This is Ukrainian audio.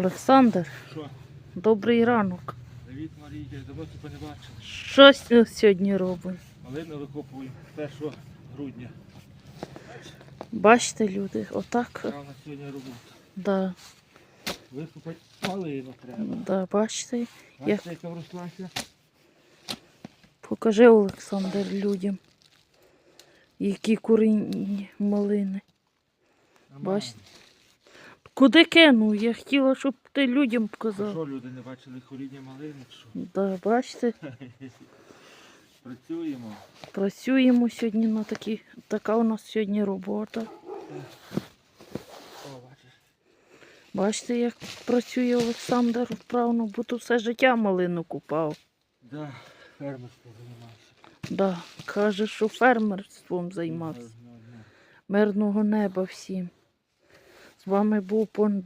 Олександр, Що? добрий ранок. Привіт, Марійка, давно тебе не бачили. Що сьогодні робимо? Малину викопуємо 1 грудня. Бачите, люди, отак. У нас сьогодні робота. Да, Викопати малину треба. да, бачите. Як- Бачите, яка врослася? Покажи, Олександр, людям, які курінь малини. Нормально. Бачите? Куди кинув? Я хотіла, щоб ти людям показав. Що люди не бачили коріння малини? Що? Да, бачите, Працюємо. працюємо сьогодні на такі. Така у нас сьогодні робота. О, бачиш. Бачите, як працює Олександр вправно, бо то все життя малину купав. Да, фермерство займався. Да, каже, що фермерством займався. Мирного неба всім. Вами був пон